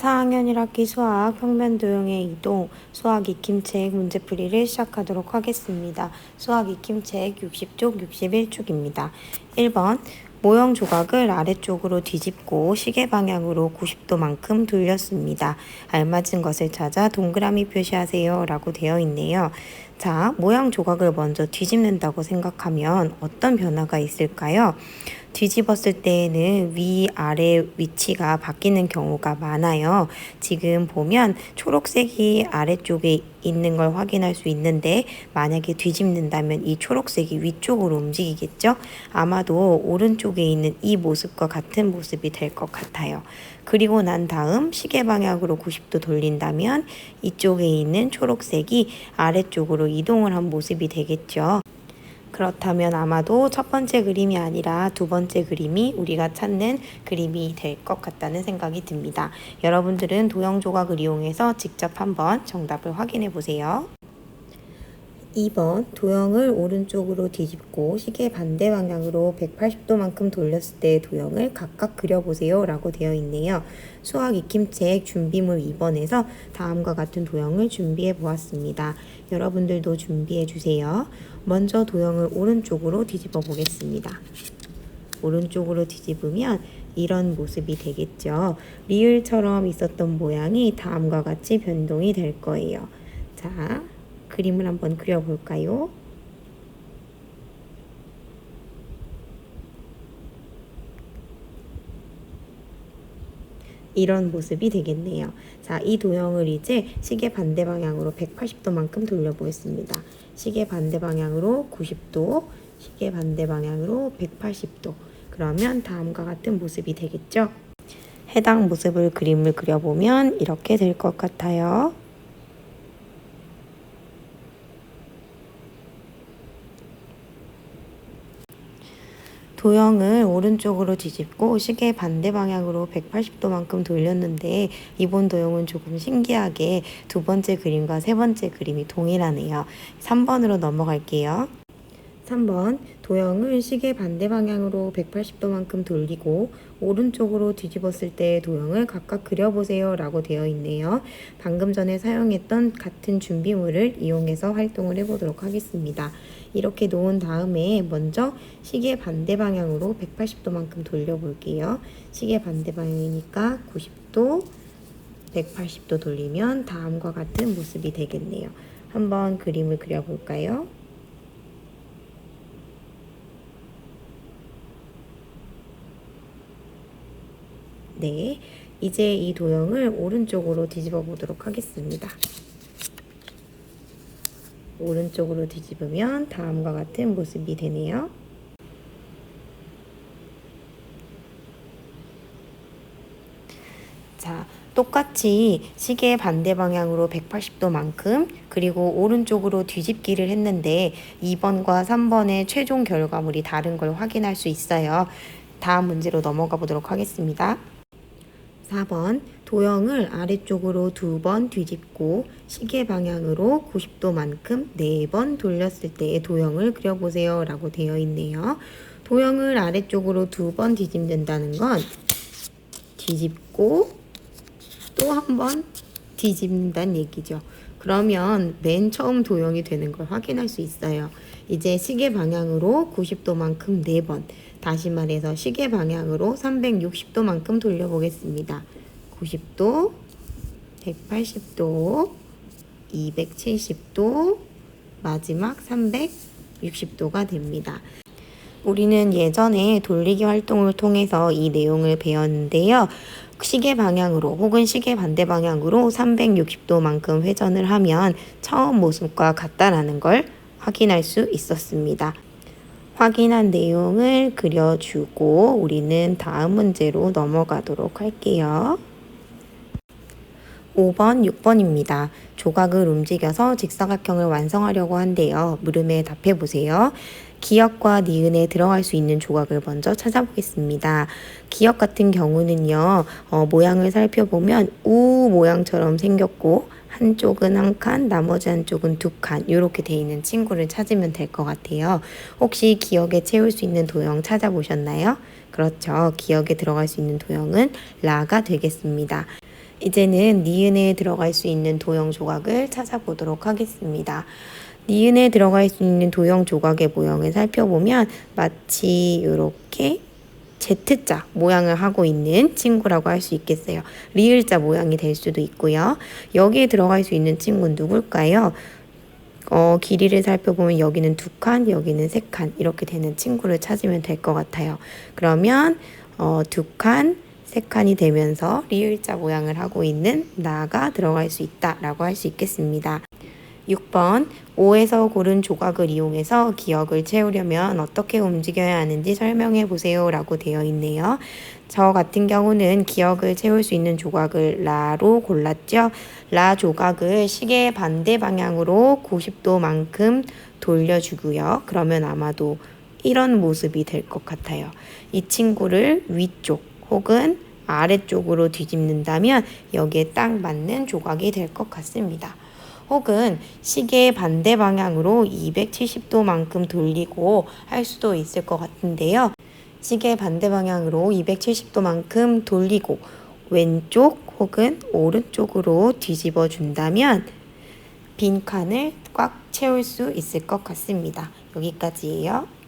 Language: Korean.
4학년 1학기 수학 평면 도형의 이동 수학 익힘책 문제풀이를 시작하도록 하겠습니다. 수학 익힘책 60쪽 61쪽입니다. 1번 모형 조각을 아래쪽으로 뒤집고 시계 방향으로 90도만큼 돌렸습니다. 알맞은 것을 찾아 동그라미 표시하세요 라고 되어 있네요. 자, 모양 조각을 먼저 뒤집는다고 생각하면 어떤 변화가 있을까요? 뒤집었을 때에는 위, 아래 위치가 바뀌는 경우가 많아요. 지금 보면 초록색이 아래쪽에 있는 걸 확인할 수 있는데 만약에 뒤집는다면 이 초록색이 위쪽으로 움직이겠죠? 아마도 오른쪽에 있는 이 모습과 같은 모습이 될 것 같아요. 그리고 난 다음 시계 방향으로 90도 돌린다면 이쪽에 있는 초록색이 아래쪽으로 이동을 한 모습이 되겠죠. 그렇다면 아마도 첫 번째 그림이 아니라 두 번째 그림이 우리가 찾는 그림이 될 것 같다는 생각이 듭니다. 여러분들은 도형 조각을 이용해서 직접 한번 정답을 확인해 보세요. 2번 도형을 오른쪽으로 뒤집고 시계 반대 방향으로 180도만큼 돌렸을 때 도형을 각각 그려보세요 라고 되어 있네요. 수학 익힘책 준비물 2번에서 다음과 같은 도형을 준비해 보았습니다. 여러분들도 준비해 주세요. 먼저 도형을 오른쪽으로 뒤집어 보겠습니다. 오른쪽으로 뒤집으면 이런 모습이 되겠죠. 리을처럼 있었던 모양이 다음과 같이 변동이 될 거예요. 자, 그림을 한번 그려볼까요? 이런 모습이 되겠네요. 자, 이 도형을 이제 시계 반대 방향으로 180도만큼 돌려보겠습니다. 시계 반대 방향으로 90도, 시계 반대 방향으로 180도. 그러면 다음과 같은 모습이 되겠죠? 해당 모습을 그림을 그려보면 이렇게 될 것 같아요. 도형을 오른쪽으로 뒤집고 시계 반대 방향으로 180도만큼 돌렸는데 이번 도형은 조금 신기하게 두 번째 그림과 세 번째 그림이 동일하네요. 3번으로 넘어갈게요. 3번 도형을 시계 반대 방향으로 180도만큼 돌리고 오른쪽으로 뒤집었을 때 도형을 각각 그려보세요 라고 되어 있네요. 방금 전에 사용했던 같은 준비물을 이용해서 활동을 해보도록 하겠습니다. 이렇게 놓은 다음에 먼저 시계 반대 방향으로 180도만큼 돌려볼게요. 시계 반대 방향이니까 90도, 180도 돌리면 다음과 같은 모습이 되겠네요. 한번 그림을 그려볼까요? 네, 이제 이 도형을 오른쪽으로 뒤집어 보도록 하겠습니다. 오른쪽으로 뒤집으면 다음과 같은 모습이 되네요. 자, 똑같이 시계 반대 방향으로 180도만큼 그리고 오른쪽으로 뒤집기를 했는데 2번과 3번의 최종 결과물이 다른 걸 확인할 수 있어요. 다음 문제로 넘어가 보도록 하겠습니다. 4번 도형을 아래쪽으로 두 번 뒤집고 시계 방향으로 90도만큼 네 번 돌렸을 때의 도형을 그려보세요 라고 되어 있네요. 도형을 아래쪽으로 두 번 뒤집는다는 건 뒤집고 또 한 번 뒤집는다는 얘기죠. 그러면 맨 처음 도형이 되는 걸 확인할 수 있어요. 이제 시계 방향으로 90도만큼 4번, 다시 말해서 시계 방향으로 360도만큼 돌려보겠습니다. 90도, 180도, 270도, 마지막 360도가 됩니다. 우리는 예전에 돌리기 활동을 통해서 이 내용을 배웠는데요. 시계 방향으로 혹은 시계 반대 방향으로 360도만큼 회전을 하면 처음 모습과 같다라는 걸 확인할 수 있었습니다. 확인한 내용을 그려주고 우리는 다음 문제로 넘어가도록 할게요. 5번, 6번입니다. 조각을 움직여서 직사각형을 완성하려고 한대요. 물음에 답해 보세요. 기역과 니은에 들어갈 수 있는 조각을 먼저 찾아보겠습니다. 기역 같은 경우는요, 어, 모양을 살펴보면 우 모양처럼 생겼고, 한쪽은 한 칸, 나머지 한쪽은 두 칸, 이렇게 돼 있는 친구를 찾으면 될 것 같아요. 혹시 기억에 채울 수 있는 도형 찾아보셨나요? 그렇죠. 기억에 들어갈 수 있는 도형은 라가 되겠습니다. 이제는 니은에 들어갈 수 있는 도형 조각을 찾아보도록 하겠습니다. 니은에 들어갈 수 있는 도형 조각의 모형을 살펴보면 마치 이렇게 Z자 모양을 하고 있는 친구라고 할 수 있겠어요. 리을자 모양이 될 수도 있고요. 여기에 들어갈 수 있는 친구는 누굴까요? 어, 길이를 살펴보면 여기는 두 칸, 여기는 세 칸 이렇게 되는 친구를 찾으면 될 것 같아요. 그러면 어, 두 칸, 세 칸이 되면서 리을자 모양을 하고 있는 나가 들어갈 수 있다라고 할 수 있겠습니다. 6번 5에서 고른 조각을 이용해서 기억을 채우려면 어떻게 움직여야 하는지 설명해 보세요 라고 되어 있네요. 저 같은 경우는 기억을 채울 수 있는 조각을 라로 골랐죠. 라 조각을 시계 반대 방향으로 90도만큼 돌려주고요. 그러면 아마도 이런 모습이 될 것 같아요. 이 친구를 위쪽 혹은 아래쪽으로 뒤집는다면 여기에 딱 맞는 조각이 될 것 같습니다. 혹은 시계 반대 방향으로 270도만큼 돌리고 할 수도 있을 것 같은데요. 시계 반대 방향으로 270도만큼 돌리고 왼쪽 혹은 오른쪽으로 뒤집어 준다면 빈 칸을 꽉 채울 수 있을 것 같습니다. 여기까지예요.